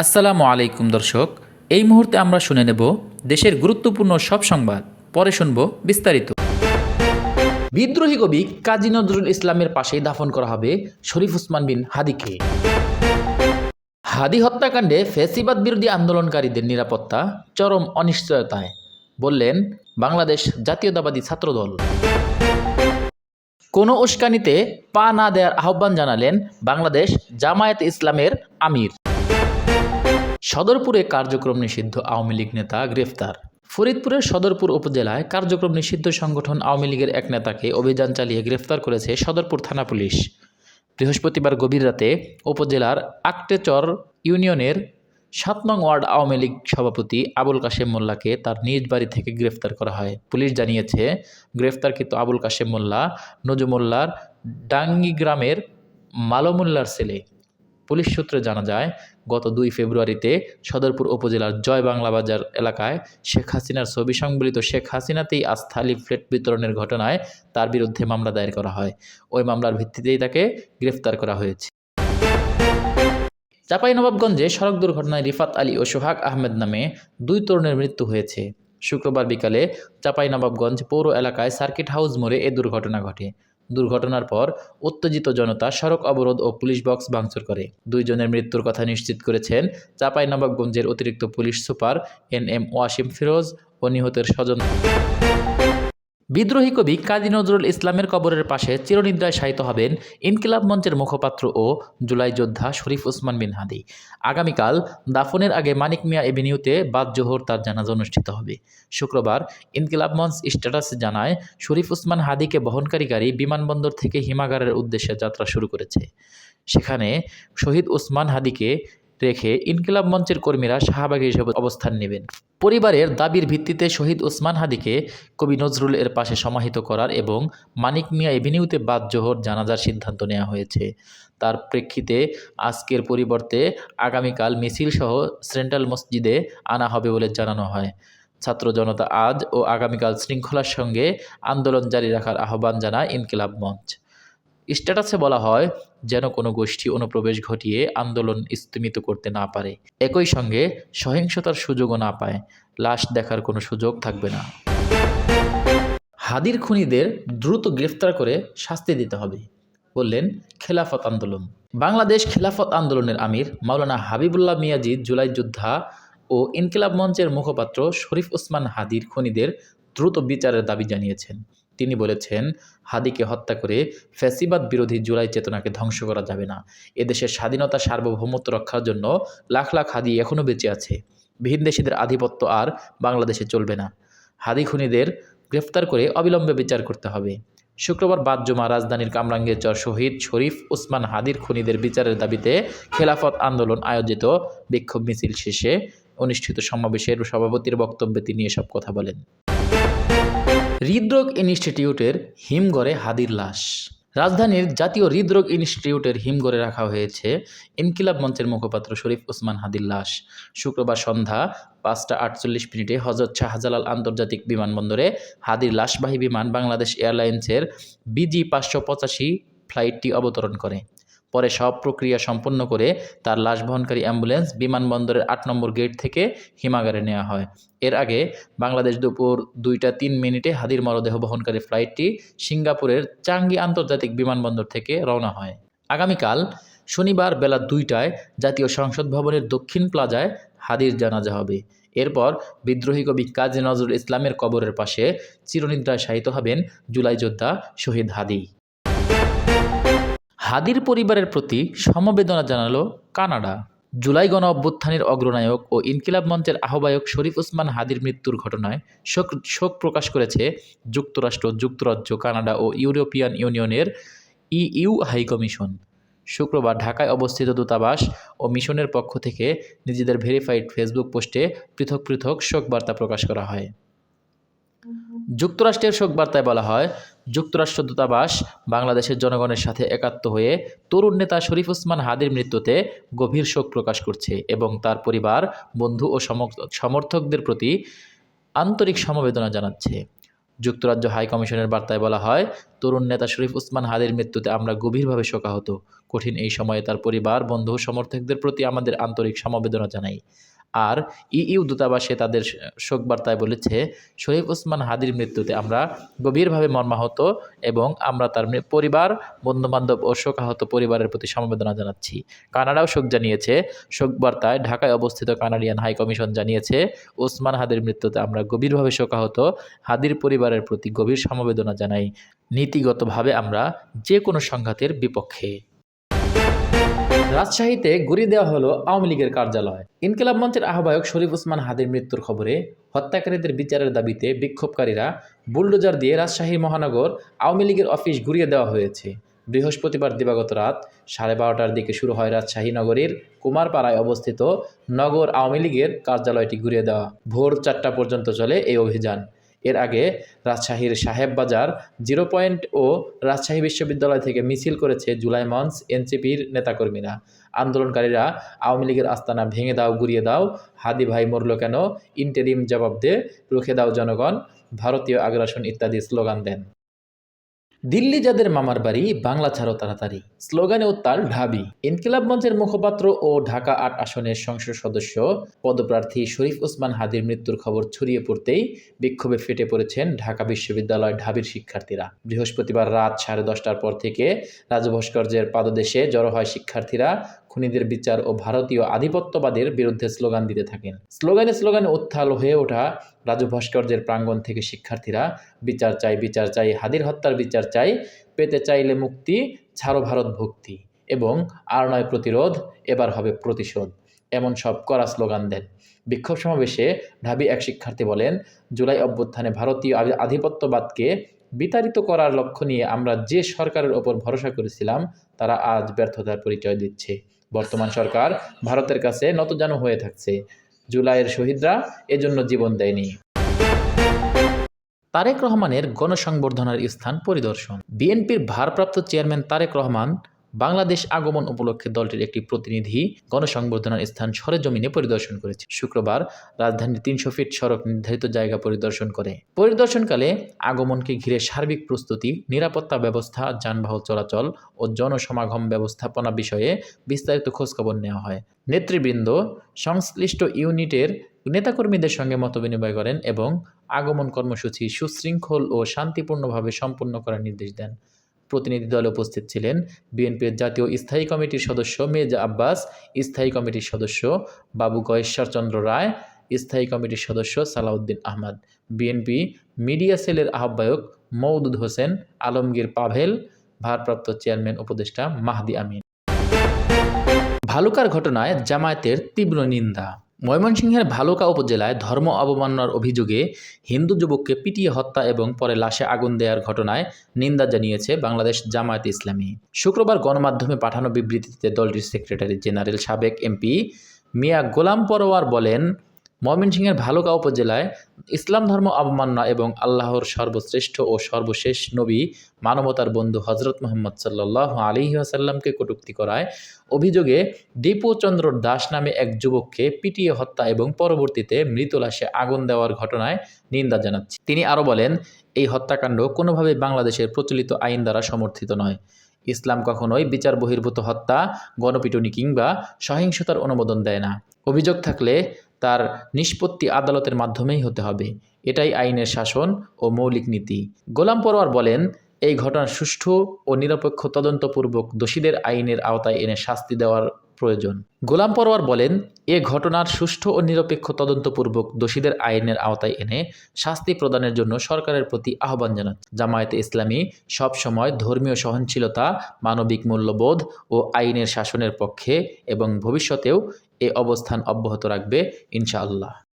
আসসালামু আলাইকুম দর্শক, এই মুহূর্তে আমরা শুনে নেব দেশের গুরুত্বপূর্ণ সব সংবাদ, পরে শুনব বিস্তারিত। বিদ্রোহী কবি কাজী নজরুল ইসলামের পাশেই দাফন করা হবে শরীফ উসমান বিন হাদিকে। হাদি হত্যাকাণ্ডে ফেসিবাদ বিরোধী আন্দোলনকারীদের নিরাপত্তা চরম অনিশ্চয়তায়, বললেন বাংলাদেশ জাতীয়তাবাদী ছাত্রদল। কোনো উস্কানিতে পা না দেওয়ার আহ্বান জানালেন বাংলাদেশ জামায়াত ইসলামের আমির। সদরপুরে কার্যক্রম নিষিদ্ধ আওয়ামী লীগ নেতা গ্রেফতার। ফরিদপুরের সদরপুর উপজেলায় কার্যক্রম নিষিদ্ধ সংগঠন আওয়ামী লীগের এক নেতাকে অভিযান চালিয়ে গ্রেফতার করেছে সদরপুর থানা পুলিশ। বৃহস্পতিবার গভীর রাতে উপজেলার আকটেচর ইউনিয়নের সাত নং ওয়ার্ড আওয়ামী লীগ সভাপতি আবুল কাশেম মোল্লাকে তার নিজ বাড়ি থেকে গ্রেফতার করা হয়। পুলিশ জানিয়েছে, গ্রেফতারকৃত আবুল কাশেম মোল্লা নজমুল্লার ডাঙ্গি গ্রামের মালমুল্লার ছেলে। পুলিশ সূত্রে জানা যায় গত দুই ফেব্রুয়ারিতে সদরপুর উপজেলার জয় বাংলা বাজার এলাকায় শেখ হাসিনার ছবি সংবলিত শেখ হাসিনাতেই আস্থা লিফলেট বিতরণের ঘটনায় তার বিরুদ্ধে মামলা দায়ের করা হয়। ওই মামলার ভিত্তিতেই তাকে গ্রেফতার করা হয়েছে। চাঁপাইনবাবগঞ্জে সড়ক দুর্ঘটনায় রিফাত আলী ও সোহাগ আহমেদ নামে দুই তরুণের মৃত্যু হয়েছে। শুক্রবার বিকালে চাঁপাইনবাবগঞ্জ পৌর এলাকায় সার্কিট হাউস মোড়ে এ দুর্ঘটনা ঘটে। দুর্ঘটনার পর উত্তেজিত জনতা সড়ক অবরোধ ও পুলিশ বক্স ভাঙচুর করে। দুইজনের মৃত্যুর কথা নিশ্চিত করেছেন চাঁপাইনবাবগঞ্জের অতিরিক্ত police super N M Wasim Firoz ও নিহতের স্বজন। বিদ্রোহী কবি কাজী নজরুল ইসলামের কবরের পাশে চিরনিদ্রায় শায়িত হবেন ইনকিলাব মঞ্চের মুখপাত্র ও জুলাই যোদ্ধা শরীফ ওসমান বিন হাদি। আগামীকাল দাফনের আগে মানিক মিয়া এভিনিউতে বাদ জোহর তার জানাজা অনুষ্ঠিত হবে। শুক্রবার ইনকিলাব মঞ্চ স্ট্যাটাসে জানায়, শরীফ ওসমান হাদিকে বহনকারী গাড়ি বিমানবন্দর থেকে হিমাগারের উদ্দেশ্যে যাত্রা শুরু করেছে। সেখানে শহীদ ওসমান হাদিকে রেখে ইনকিলাব মঞ্চের কর্মীরা শাহবাগে হিসেবে অবস্থান নেবেন। পরিবারের দাবির ভিত্তিতে শহীদ ওসমান হাদিকে কবি নজরুল এর পাশে সমাহিত করার এবং মানিক মিয়া এভিনিউতে বাদ জোহর জানাজার সিদ্ধান্ত নেওয়া হয়েছে। তার প্রেক্ষিতে আজকের পরিবর্তে আগামীকাল মিছিল সহ সেন্ট্রাল মসজিদে আনা হবে বলে জানানো হয়। ছাত্র জনতা আজ ও আগামীকাল শৃঙ্খলার সঙ্গে আন্দোলন জারি রাখার আহ্বান জানায় ইনকিলাব মঞ্চ। স্ট্যাটাসে বলা হয়, যেন কোনো গোষ্ঠী অনুপ্রবেশ ঘটিয়ে আন্দোলন স্থমিত করতে না পারে। একই সঙ্গে সহিংসতার সুযোগও না পায়। লাশ দেখার কোনো সুযোগ থাকবে না। হাদির খুনিদের দ্রুত গ্রেফতার করে শাস্তি দিতে হবে, বললেন খেলাফত আন্দোলন। বাংলাদেশ খেলাফত আন্দোলনের আমির মাওলানা হাবিবুল্লাহ মিয়াজি জুলাই যোদ্ধা ও ইনকিলাব মঞ্চের মুখপাত্র শরীফ ওসমান হাদির খুনিদের দ্রুত বিচারের দাবি জানিয়েছেন। তিনি বলেছেন, হাদিকে হত্যা করে ফ্যাসিবাদ বিরোধী জুলাই চেতনাকে ধ্বংস করা যাবে না। এদেশের স্বাধীনতা সার্বভৌমত্ব রক্ষার জন্য লাখ লাখ হাদি এখনও বেঁচে আছে। ভিনদেশিদের আধিপত্য আর বাংলাদেশে চলবে না। হাদি খুনিদের গ্রেফতার করে অবিলম্বে বিচার করতে হবে। শুক্রবার বাদ জমা রাজধানীর কামরাঙ্গের চর শহীদ শরীফ ওসমান হাদির খুনিদের বিচারের দাবিতে খেলাফত আন্দোলন আয়োজিত বিক্ষোভ মিছিল শেষে অনুষ্ঠিত সমাবেশের সভাপতির বক্তব্যে তিনি এসব কথা বলেন। হৃদরোগ ইনস্টিটিউটের হিমঘরে হাদির লাশ। রাজধানীর জাতীয় হৃদরোগ ইনস্টিটিউটের হিমঘরে রাখা হয়েছে ইনকিলাব মঞ্চের মুখপাত্র শরীফ ওসমান হাদির লাশ। শুক্রবার সন্ধ্যা পাঁচটা আটচল্লিশ মিনিটে হজরত শাহজালাল আন্তর্জাতিক বিমানবন্দরে হাদির লাশবাহী বিমান বাংলাদেশ এয়ারলাইন্সের বিজি পাঁচশো পঁচাশি ফ্লাইটটি অবতরণ করে। পরে সব প্রক্রিয়া সম্পন্ন করে তার লাশ বহনকারী অ্যাম্বুলেন্স বিমানবন্দরের আট নম্বর গেট থেকে হিমাগারে নেওয়া হয়। এর আগে বাংলাদেশ দুপুর দুইটা তিন মিনিটে হাদির মরদেহ বহনকারী ফ্লাইটটি সিঙ্গাপুরের চাঙ্গি আন্তর্জাতিক বিমানবন্দর থেকে রওনা হয়। আগামীকাল শনিবার বেলা দুইটায় জাতীয় সংসদ ভবনের দক্ষিণ প্লাজায় হাদির জানাজা হবে। এরপর বিদ্রোহী কবি কাজী নজরুল ইসলামের কবরের পাশে চিরনিদ্রায় শায়িত হবেন জুলাই যোদ্ধা শহীদ হাদি। হাদির পরিবারের প্রতি সমবেদনা জানালো কানাডা। জুলাই গণ অভ্যুত্থানের অগ্রনায়ক ও ইনকিলাব মঞ্চের আহ্বায়ক শরীফ ওসমান হাদির মৃত্যুর ঘটনায় শোক শোক প্রকাশ করেছে যুক্তরাষ্ট্র, যুক্তরাজ্য, কানাডা ও ইউরোপিয়ান ইউনিয়নের ইইউ হাইকমিশন শুক্রবার ঢাকায় অবস্থিত দূতাবাস ও মিশনের পক্ষ থেকে নিজেদের ভেরিফাইড ফেসবুক পোস্টে পৃথক পৃথক শোক বার্তা প্রকাশ করা হয়। যুক্তরাষ্ট্রের শোক বার্তায় বলা হয় যুক্তরাষ্ট্র দূতাবাস বাংলাদেশের জনগণের সাথে একাত্ম হয়ে তরুণ নেতা শরীফ ওসমান হাদির মৃত্যুতে গভীর শোক প্রকাশ করছে এবং তার পরিবার, বন্ধু ও সমর্থকদের প্রতি আন্তরিক সমবেদনা জানাচ্ছে। যুক্তরাজ্য হাই কমিশনের বার্তায় বলা হয়, তরুণ নেতা শরীফ উসমান হাদির মৃত্যুতে আমরা গভীরভাবে শোকাহত। কঠিন এই সময়ে তার পরিবার, বন্ধু সমর্থকদের প্রতি আমাদের আন্তরিক সমবেদনা জানাই। আর ইইউ দূতাবাসে তাদের শোক বার্তায় বলেছে শরীফ ওসমান হাদির মৃত্যুতে আমরা গভীরভাবে মর্মাহত এবং আমরা তার পরিবার, বন্ধুবান্ধব ও শোকাহত পরিবারের প্রতি সমবেদনা জানাচ্ছি। কানাডাও শোক জানিয়েছে। শোক বার্তায় ঢাকায় অবস্থিত কানাডিয়ান হাই কমিশন জানিয়েছে, ওসমান হাদির মৃত্যুতে আমরা গভীরভাবে শোকাহত, হাদির পরিবারের প্রতি গভীর সমবেদনা জানাই। নীতিগতভাবে আমরা যে কোনো সংঘাতের বিপক্ষে। রাজশাহীতে গুড়িয়ে দেওয়া হলো আওয়ামী লীগের কার্যালয়। ইনকিলাব মঞ্চের আহ্বায়ক শরীফ উসমান হাদির মৃত্যুর খবরে হত্যাকারীদের বিচারের দাবিতে বিক্ষোভকারীরা বুলডোজার দিয়ে রাজশাহী মহানগর আওয়ামী লীগের অফিস ঘুরিয়ে দেওয়া হয়েছে। বৃহস্পতিবার দিবাগত রাত সাড়ে বারোটার দিকে শুরু হয় রাজশাহী নগরীর কুমারপাড়ায় অবস্থিত নগর আওয়ামী লীগের কার্যালয়টি ঘুরিয়ে দেওয়া। ভোর চারটা পর্যন্ত চলে এই অভিযান। এর আগে রাজশাহীর সাহেব বাজার জিরো পয়েন্ট ও রাজশাহী বিশ্ববিদ্যালয় থেকে মিছিল করেছে জুলাই মঞ্চ এনসিপির নেতাকর্মীরা। আন্দোলনকারীরা আওয়ামী লীগের আস্তানা ভেঙে দাও, গুড়িয়ে দাও, হাদি ভাই মরল কেন, ইন্টেরিম জবাব দে, রুখে দাও জনগণ, ভারতীয় আগ্রাসন ইত্যাদি স্লোগান দেন। দিল্লি যাদের মামার বাড়ি, বাংলা ছাড়ো তাড়াতাড়ি। স্লোগানে উত্তাল ঢাবি। ইনকিলাব মঞ্চের মুখপাত্র ও ঢাকা আট আসনের সংসদ সদস্য, পদপ্রার্থী শরীফ ওসমান হাদির মৃত্যুর খবর ছড়িয়ে পড়তেই বিক্ষোভে ফেটে পড়েছেন ঢাকা বিশ্ববিদ্যালয় ঢাবির শিক্ষার্থীরা। বৃহস্পতিবার রাত সাড়ে দশটার পর থেকে রাজভাস্কর্যের পাদদেশে জড়ো হয় শিক্ষার্থীরা। খুনিদের বিচার ও ভারতীয় আধিপত্যবাদের বিরুদ্ধে স্লোগান দিতে থাকেন। স্লোগানে স্লোগানে উত্থাল হয়ে ওঠা রাজু ভাস্কর্যের প্রাঙ্গণ থেকে শিক্ষার্থীরা বিচার চাই বিচার চাই হাদির হত্যার বিচার চাই পেতে চাইলে মুক্তি, ছাড়ো ভারত ভক্তি এবং আর নয় প্রতিরোধ, এবার হবে প্রতিশোধ। এমন সব করা স্লোগান দেন। বিক্ষোভ সমাবেশে ঢাবি এক শিক্ষার্থী বলেন, জুলাই অভ্যুত্থানে ভারতীয় আধিপত্যবাদকে বিতাড়িত করার লক্ষ্য নিয়ে আমরা যে সরকারের ওপর ভরসা করেছিলাম, তারা আজ ব্যর্থতার পরিচয় দিচ্ছে। বর্তমান সরকার ভারতের কাছে নতজানু হয়ে থাকছে। জুলাইয়ের শহীদরা এজন্য জীবন দেয়নি। তারেক রহমানের গণসংবর্ধনার স্থান পরিদর্শন। বিএনপির ভারপ্রাপ্ত চেয়ারম্যান তারেক রহমান বাংলাদেশ আগমন উপলক্ষে দলটির একটি প্রতিনিধি গণসংবর্ধনার স্থান সরেজমিনে পরিদর্শন করেছে। শুক্রবার রাজধানীর তিনশো ফিট সড়ক নির্ধারিত জায়গা পরিদর্শন করে। পরিদর্শনকালে আগমনকে ঘিরে সার্বিক প্রস্তুতি, নিরাপত্তা ব্যবস্থা, যানবাহন চলাচল ও জনসমাগম ব্যবস্থাপনা বিষয়ে বিস্তারিত খোঁজখবর নেওয়া হয়। নেতৃবৃন্দ সংশ্লিষ্ট ইউনিটের নেতাকর্মীদের সঙ্গে মতবিনিময় করেন এবং আগমন কর্মসূচি সুশৃঙ্খল ও শান্তিপূর্ণভাবে সম্পন্ন করার নির্দেশ দেন। প্রতিনিধি দলে উপস্থিত ছিলেন বিএনপির জাতীয় স্থায়ী কমিটির সদস্য মেজা আব্বাস, স্থায়ী কমিটির সদস্য বাবু গয়েশ্বরচন্দ্র রায়, স্থায়ী কমিটির সদস্য সালাউদ্দিন আহমদ। বিএনপি মিডিয়া সেলের আহ্বায়ক মওদুদ হোসেন, আলমগীর পাভেল, ভারপ্রাপ্ত চেয়ারম্যান উপদেষ্টা মাহদি আমিন। ভালুকার ঘটনায় জামায়াতের তীব্র নিন্দা। ময়মনসিংহের ভালুকা উপজেলায় ধর্ম অবমাননার অভিযোগে হিন্দু যুবককে পিটিয়ে হত্যা এবং পরে লাশে আগুন দেওয়ার ঘটনায় নিন্দা জানিয়েছে বাংলাদেশ জামায়াত ইসলামী। শুক্রবার গণমাধ্যমে পাঠানো বিবৃতিতে দলটির সেক্রেটারি জেনারেল সাবেক এমপি মিয়া গোলাম পরোয়ার বলেন ময়মনসিংহের ভালুকা উপজেলায় ইসলাম ধর্ম অবমাননা এবং আল্লাহর সর্বশ্রেষ্ঠ ও সর্বশেষ নবী মানবতার বন্ধু হজরত মোহাম্মদ সাল্লাহ আলী আসাল্লামকে কটূক্তি করায়। অভিযোগে দীপচন্দ্র দাস নামে এক যুবককে পিটিয়ে হত্যা এবং পরবর্তীতে মৃত লাশে আগুন দেওয়ার ঘটনায় নিন্দা জানাচ্ছে। তিনি আরও বলেন, এই হত্যাকাণ্ড কোনোভাবে বাংলাদেশের প্রচলিত আইন দ্বারা সমর্থিত নয়। ইসলাম কখনোই বিচার বহির্ভূত হত্যা, গণপিটুনি কিংবা সহিংসতার অনুমোদন দেয় না। অভিযোগ থাকলে তার নিষ্পত্তি আদালতের মাধ্যমেই হতে হবে। এটাই আইনের শাসন ও মৌলিক নীতি। গোলাম পরোয়ার বলেন, এই ঘটনার সুষ্ঠু ও নিরপেক্ষ তদন্তপূর্বক দোষীদের আইনের আওতায় এনে শাস্তি দেওয়ার প্রয়োজন। গোলাম পরোয়ার বলেন, এ ঘটনার সুষ্ঠু ও নিরপেক্ষ তদন্তপূর্বক দোষীদের আইনের আওতায় এনে শাস্তি প্রদানের জন্য সরকারের প্রতি আহ্বান জানান। জামায়াতে ইসলামী সবসময় ধর্মীয় সহনশীলতা, মানবিক মূল্যবোধ ও আইনের শাসনের পক্ষে এবং ভবিষ্যতেও এ অবস্থান অব্যাহত রাখবে ইনশাআল্লাহ।